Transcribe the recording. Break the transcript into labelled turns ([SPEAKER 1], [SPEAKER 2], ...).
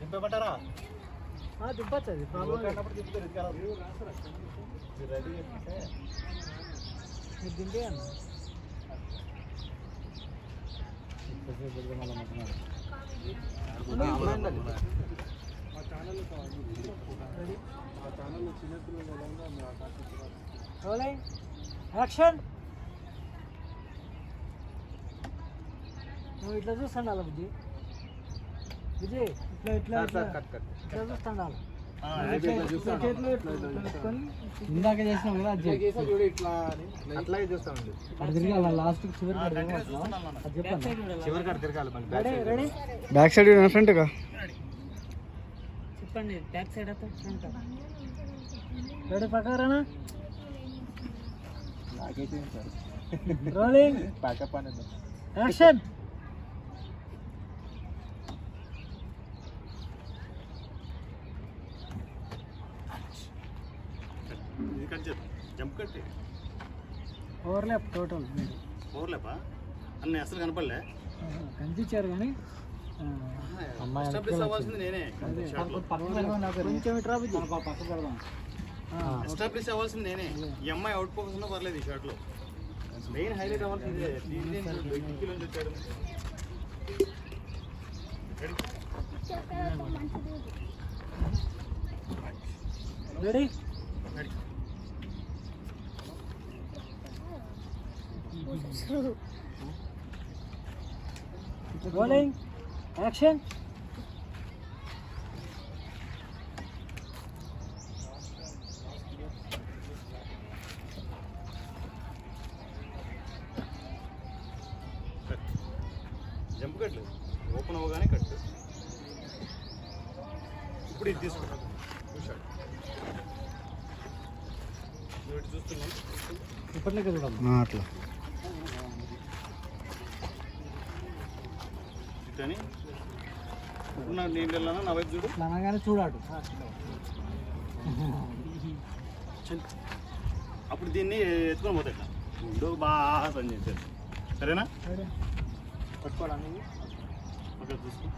[SPEAKER 1] దింపబట్టారా
[SPEAKER 2] దింపచ్చు అది మీరు దింపే అన్న రోలింగ్ యాక్షన్. నువ్వు ఇట్లా చూస్తుండాలి విజయ్ విజయ్ ఇట్లా ఇట్లా ఇట్లా. ఇట్లా చూస్తుండాలి ఇందాక చేసినాం కదా
[SPEAKER 1] అట్లాగే చూస్తామండి.
[SPEAKER 2] అది తిరగాలి లాస్ట్ చివరి కాడ
[SPEAKER 1] తిరగాలి.
[SPEAKER 3] బ్యాక్ సైడ్ ఫ్రంట్
[SPEAKER 2] చెప్పండి బ్యాక్ సైడ్ ఫ్రంట్ రెడీ పకారానా రోలింగ్
[SPEAKER 1] ప్యాకప్ అనేది
[SPEAKER 2] యాక్షన్
[SPEAKER 1] ఇది కట్ చేద్దాం. జంప్ కట్టి.
[SPEAKER 2] ఓవర్లాప్ టోటల్
[SPEAKER 1] ఓవర్లేపా? అన్న అసలు కనపడలే.
[SPEAKER 2] కనిపించారు కానీ
[SPEAKER 1] ఎస్టాబ్లిష్ అవ్వాల్సింది నేనే. ఎస్టాబ్లిష్ అవ్వాల్సింది నేనే. ఈ అమ్మాయి అవుట్ ఫోకస్ ఉన్నా పర్లేదు ఈ షాట్లో మెయిన్ హైలైట్ అవ్వాల్సింది వచ్చాడు
[SPEAKER 2] రెడీ. రోలింగ్ యాక్షన్
[SPEAKER 1] జంప్ కట్లు ఓపెన్ అవ్వగానే కట్టు ఇప్పుడు ఇది తీసుకుంటాను ఇటు చూస్తున్నావు?
[SPEAKER 2] ఇప్పటికే
[SPEAKER 3] అట్లా.
[SPEAKER 1] ఇప్పుడు నా నేను వెళ్ళాను నా వైపు చూడు.
[SPEAKER 2] ఇట్లా అనగానే చూడాడు.
[SPEAKER 1] అప్పుడు దీన్ని ఎత్తుకొని పోతా ఉండు బాగా పని చేశారు సరేనా పట్టుకోవడానికి ఓకే చూసుకో.